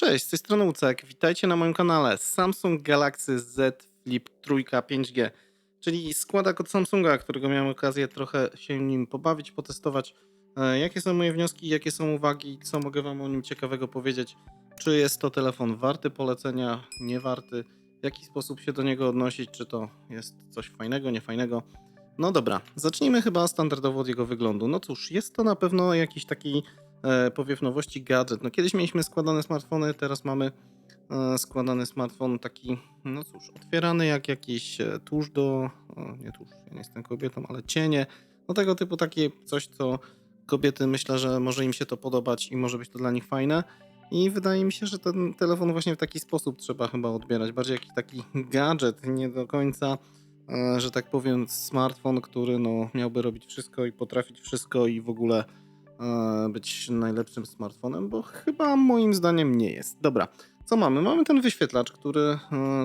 Cześć, z tej strony Ucek. Witajcie na moim kanale Samsung Galaxy Z Flip 3 5G, czyli składak od Samsunga, którego miałem okazję trochę się nim pobawić, potestować. E, Jakie są moje wnioski, jakie są uwagi, co mogę Wam o nim ciekawego powiedzieć? Czy jest to telefon warty polecenia, nie warty? W jaki sposób się do niego odnosić? Czy to jest coś fajnego, niefajnego? No dobra, zacznijmy chyba standardowo od jego wyglądu. No cóż, jest to na pewno jakiś taki powiew nowości gadżet. No kiedyś mieliśmy składane smartfony, teraz mamy e, składany smartfon taki, no cóż, otwierany jak jakiś e, tusz do, nie tusz, ja nie jestem kobietą, ale cienie, no tego typu takie coś, co kobiety myślę, że może im się to podobać i może być to dla nich fajne. I wydaje mi się, że ten telefon właśnie w taki sposób trzeba chyba odbierać. Bardziej jakiś taki gadżet, nie do końca, e, że tak powiem, smartfon, który no, miałby robić wszystko i potrafić wszystko i w ogóle e, być najlepszym smartfonem, bo chyba moim zdaniem nie jest. Dobra, co mamy? Mamy ten wyświetlacz, który e,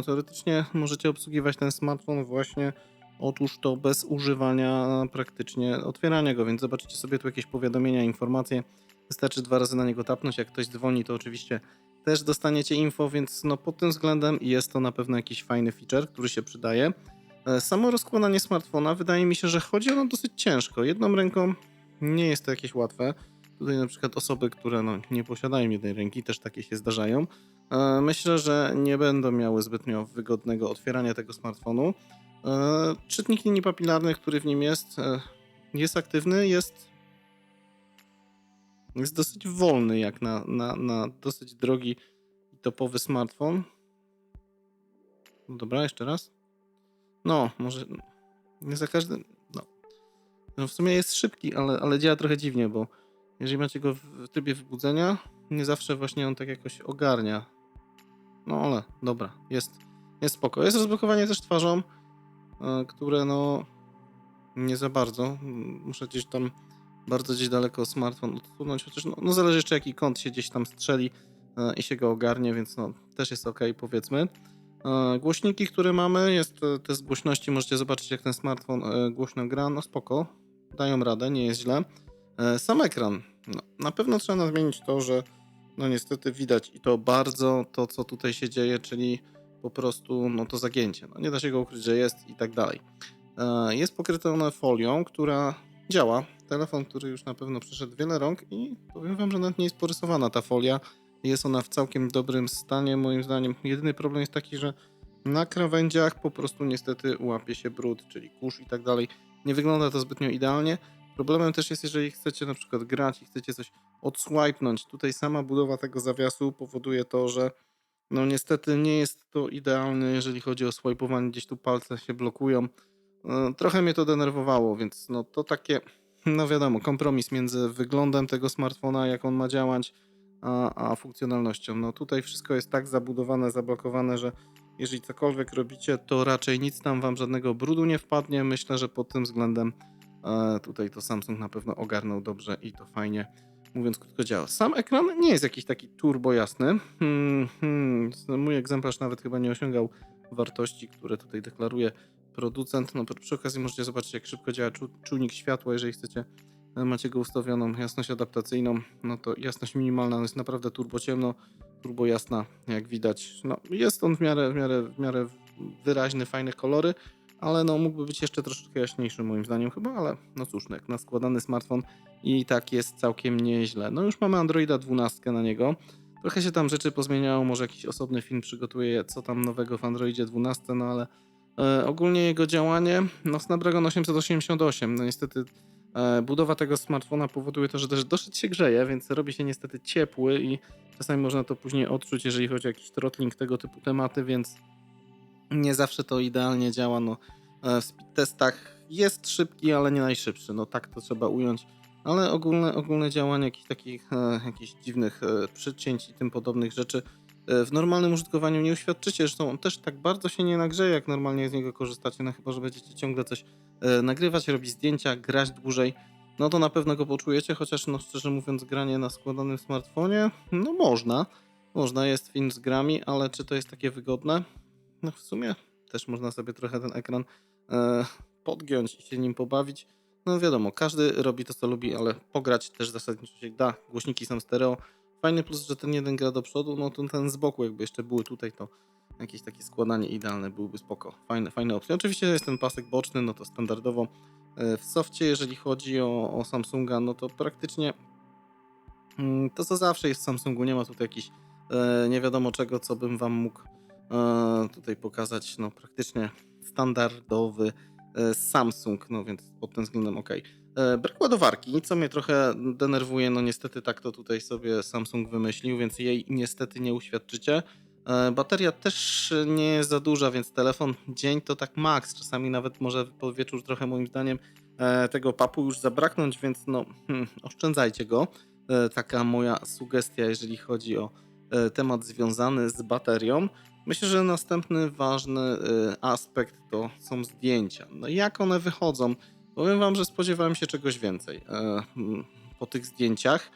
teoretycznie możecie obsługiwać ten smartfon właśnie otóż to bez używania praktycznie otwierania go, więc zobaczycie sobie tu jakieś powiadomienia, informacje. Wystarczy dwa razy na niego tapnąć. Jak ktoś dzwoni, to oczywiście też dostaniecie info, więc no pod tym względem jest to na pewno jakiś fajny feature, który się przydaje. E, Samo rozkładanie smartfona wydaje mi się, że chodzi ono dosyć ciężko. Jedną ręką nie jest to jakieś łatwe. Tutaj na przykład osoby, które no, nie posiadają jednej ręki, też takie się zdarzają. E, Myślę, że nie będą miały zbytnio wygodnego otwierania tego smartfonu. E, Czytnik linii papilarnych, który w nim jest, e, jest aktywny, jest, jest dosyć wolny jak na, na, na dosyć drogi i topowy smartfon. No Dobra, jeszcze raz. No, może nie za każdym. No. w sumie jest szybki, ale, ale działa trochę dziwnie, bo jeżeli macie go w, trybie wybudzenia, nie zawsze właśnie on tak jakoś ogarnia. No ale dobra, jest, jest spoko. Jest rozblokowanie też twarzą, e, które no nie za bardzo. Muszę gdzieś tam bardzo gdzieś daleko smartfon odsunąć, chociaż no, no zależy jeszcze jaki kąt się gdzieś tam strzeli e, i się go ogarnie, więc no też jest ok powiedzmy. E, Głośniki, które mamy, jest test głośności, możecie zobaczyć jak ten smartfon głośno gra, no spoko, dają radę, nie jest źle. E, Sam ekran, no, na pewno trzeba nadmienić to, że no niestety widać i to bardzo to, co tutaj się dzieje, czyli po prostu no to zagięcie. No, nie da się go ukryć, że jest i tak dalej. E, Jest pokryte one folią, która działa. Telefon, który już na pewno przeszedł wiele rąk i powiem wam, że nawet nie jest porysowana ta folia. Jest ona w całkiem dobrym stanie, moim zdaniem. Jedyny problem jest taki, że na krawędziach po prostu niestety łapie się brud, czyli kurz i tak dalej. Nie wygląda to zbytnio idealnie. Problemem też jest, jeżeli chcecie na przykład grać i chcecie coś odswipenąć. Tutaj sama budowa tego zawiasu powoduje to, że no niestety nie jest to idealne, jeżeli chodzi o swipeowanie. Gdzieś tu palce się blokują. E, Trochę mnie to denerwowało, więc no to takie, no wiadomo, kompromis między wyglądem tego smartfona, jak on ma działać, a, a funkcjonalnością. No tutaj wszystko jest tak zabudowane, zablokowane, że jeżeli cokolwiek robicie, to raczej nic tam wam żadnego brudu nie wpadnie. Myślę, że pod tym względem e, tutaj to Samsung na pewno ogarnął dobrze i to fajnie, mówiąc krótko działa. Sam ekran nie jest jakiś taki turbo jasny. Hmm, hmm, mój egzemplarz nawet chyba nie osiągał wartości, które tutaj deklaruje producent. No pr- przy okazji możecie zobaczyć, jak szybko działa czu- czujnik światła, jeżeli chcecie, macie go ustawioną jasność adaptacyjną, no to jasność minimalna no jest naprawdę turbo ciemno, turbo jasna, jak widać. No jest on w miarę, w miarę, w miarę wyraźny, fajne kolory, ale no mógłby być jeszcze troszeczkę jaśniejszy moim zdaniem chyba, ale no cóż, no jak na składany smartfon i tak jest całkiem nieźle. No już mamy Androida 12 na niego. Trochę się tam rzeczy pozmieniało, może jakiś osobny film przygotuję, co tam nowego w Androidzie 12, no ale E, ogólnie jego działanie, no Snapdragon 888, no niestety e, budowa tego smartfona powoduje to, że też dosyć się grzeje, więc robi się niestety ciepły i czasami można to później odczuć, jeżeli chodzi o jakiś throttling, tego typu tematy, więc nie zawsze to idealnie działa. No, e, w speed testach jest szybki, ale nie najszybszy, no tak to trzeba ująć. Ale ogólne, ogólne działanie jakichś takich e, jakichś dziwnych e, przycięć i tym podobnych rzeczy e, w normalnym użytkowaniu nie uświadczycie. Zresztą on też tak bardzo się nie nagrzeje, jak normalnie z niego korzystacie, no chyba, że będziecie ciągle coś e, nagrywać, robić zdjęcia, grać dłużej, no to na pewno go poczujecie, chociaż no szczerze mówiąc granie na składanym smartfonie, no można, można, jest film z grami, ale czy to jest takie wygodne? No w sumie też można sobie trochę ten ekran e, podgiąć i się nim pobawić. No wiadomo, każdy robi to co lubi, ale pograć też zasadniczo się da. Głośniki są stereo, Fajny plus, że ten jeden gra do przodu, no ten, ten z boku jakby jeszcze były tutaj, to jakieś takie składanie idealne byłoby spoko. Fajne, fajne opcje. Oczywiście jest ten pasek boczny, no to standardowo e, w softie, jeżeli chodzi o, o Samsunga, no to praktycznie mm, to co zawsze jest w Samsungu, nie ma tutaj jakichś e, nie wiadomo czego, co bym wam mógł e, tutaj pokazać, no praktycznie standardowy Samsung, no więc pod tym względem ok. Brak ładowarki, co mnie trochę denerwuje, no niestety tak to tutaj sobie Samsung wymyślił, więc jej niestety nie uświadczycie. E, Bateria też nie jest za duża, więc telefon dzień to tak maks, czasami nawet może po wieczór trochę moim zdaniem e, tego papu już zabraknąć, więc no hmm, oszczędzajcie go. E, Taka moja sugestia, jeżeli chodzi o temat związany z baterią. Myślę, że następny ważny aspekt to są zdjęcia. No jak one wychodzą? Powiem wam, że spodziewałem się czegoś więcej e, mm, po tych zdjęciach,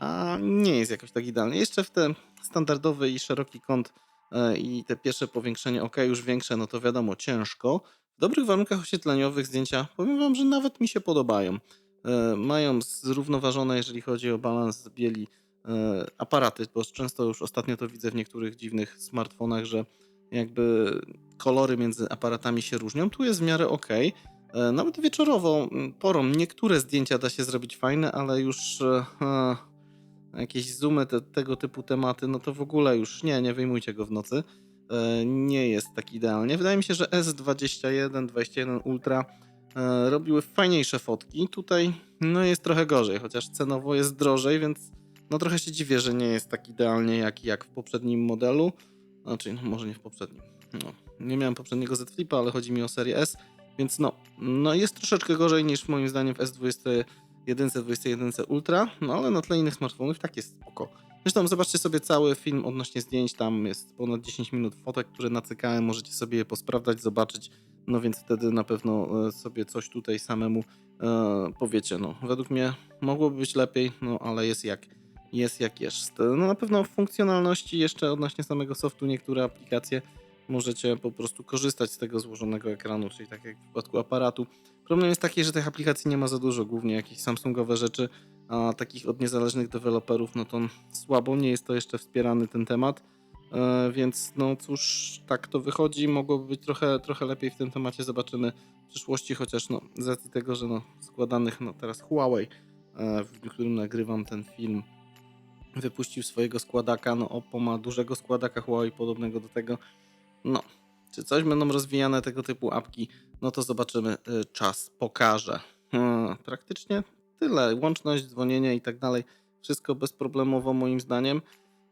a nie jest jakoś tak idealnie. Jeszcze w ten standardowy i szeroki kąt e, i te pierwsze powiększenie, ok, już większe, no to wiadomo, ciężko. W dobrych warunkach oświetleniowych zdjęcia, powiem wam, że nawet mi się podobają. E, Mają zrównoważone, jeżeli chodzi o balans bieli, e, aparaty, bo często już ostatnio to widzę w niektórych dziwnych smartfonach, że jakby kolory między aparatami się różnią. Tu jest w miarę ok. E, Nawet wieczorową m, porą niektóre zdjęcia da się zrobić fajne, ale już e, jakieś zoomy, te, tego typu tematy, no to w ogóle już nie, nie wyjmujcie go w nocy. E, Nie jest tak idealnie. Wydaje mi się, że S21, 21 Ultra e, robiły fajniejsze fotki. Tutaj no jest trochę gorzej, chociaż cenowo jest drożej, więc no trochę się dziwię, że nie jest tak idealnie jak, jak w poprzednim modelu. Znaczy, no może nie w poprzednim. No, nie miałem poprzedniego Z Flipa, ale chodzi mi o serię S. Więc no, no jest troszeczkę gorzej niż moim zdaniem w S21, 21 Ultra, no ale na tle innych smartfonów tak jest spoko. Zresztą zobaczcie sobie cały film odnośnie zdjęć, tam jest ponad 10 minut fotek, które nacykałem, możecie sobie je posprawdzać, zobaczyć, no więc wtedy na pewno e, sobie coś tutaj samemu e, powiecie. No, według mnie mogłoby być lepiej, no ale jest jak jest. Jak jest. No na pewno funkcjonalności jeszcze odnośnie samego softu niektóre aplikacje możecie po prostu korzystać z tego złożonego ekranu, czyli tak jak w przypadku aparatu. Problem jest taki, że tych aplikacji nie ma za dużo, głównie jakieś Samsungowe rzeczy, a takich od niezależnych deweloperów, no to słabo, nie jest to jeszcze wspierany ten temat, e, więc no cóż, tak to wychodzi, mogłoby być trochę, trochę lepiej w tym temacie, zobaczymy w przyszłości, chociaż no z racji tego, że no składanych, no teraz Huawei, e, w którym nagrywam ten film, wypuścił swojego składaka, no Oppo ma dużego składaka Huawei podobnego do tego, no, czy coś będą rozwijane tego typu apki, no to zobaczymy, y, czas pokaże. Hmm, praktycznie tyle, łączność, dzwonienie i tak dalej, wszystko bezproblemowo moim zdaniem.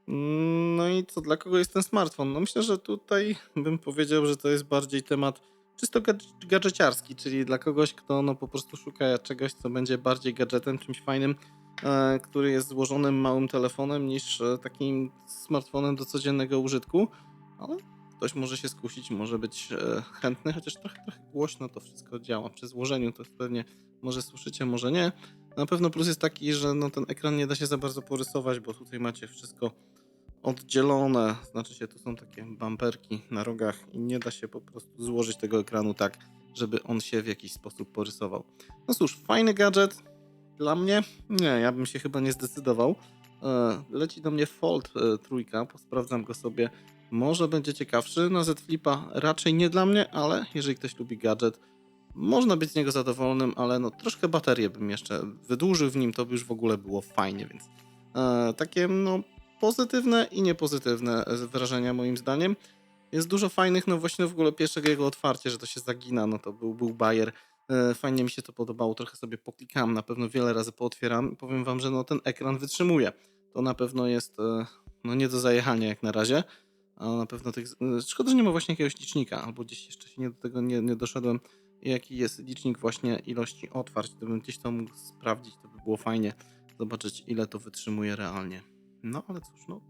Mm, No i co, dla kogo jest ten smartfon? No myślę, że tutaj bym powiedział, że to jest bardziej temat czysto gadż- gadżeciarski, czyli dla kogoś, kto no po prostu szuka czegoś, co będzie bardziej gadżetem, czymś fajnym, e, który jest złożonym małym telefonem niż e, takim smartfonem do codziennego użytku, ale ktoś może się skusić, może być e, chętny, chociaż trochę, trochę głośno to wszystko działa. Przy złożeniu to pewnie może słyszycie, może nie. Na pewno plus jest taki, że no, ten ekran nie da się za bardzo porysować, bo tutaj macie wszystko oddzielone. Znaczy się, tu są takie bumperki na rogach i nie da się po prostu złożyć tego ekranu tak, żeby on się w jakiś sposób porysował. No cóż, fajny gadżet. Dla mnie? Nie, ja bym się chyba nie zdecydował. E, Leci do mnie Fold e, trójka, posprawdzam go sobie może będzie ciekawszy. Na Z Flipa raczej nie dla mnie, ale jeżeli ktoś lubi gadżet, można być z niego zadowolonym, ale no troszkę baterię bym jeszcze wydłużył w nim, to by już w ogóle było fajnie, więc e, takie no pozytywne i niepozytywne wrażenia moim zdaniem. Jest dużo fajnych, no właśnie w ogóle pierwszego jego otwarcie, że to się zagina, no to był, był bajer. E, Fajnie mi się to podobało, trochę sobie poklikałem, na pewno wiele razy pootwieram. Powiem wam, że no ten ekran wytrzymuje. To na pewno jest e, no nie do zajechania jak na razie. A na pewno tych. Szkoda, że nie ma właśnie jakiegoś licznika, albo gdzieś jeszcze się nie do tego nie, nie doszedłem. Jaki jest licznik właśnie ilości otwarć. Gdybym gdzieś to mógł sprawdzić, to by było fajnie zobaczyć, ile to wytrzymuje realnie. No ale cóż, no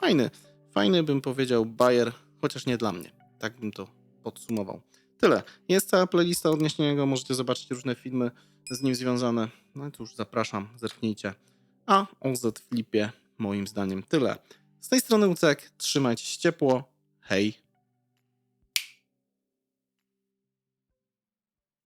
fajny, fajny bym powiedział Bayer, chociaż nie dla mnie. Tak bym to podsumował. Tyle. Jest cała playlista odnośnie niego, możecie zobaczyć różne filmy z nim związane. No i cóż, zapraszam, zerknijcie. A o Z Flipie moim zdaniem tyle. Z tej strony Ucek, trzymajcie się ciepło, hej!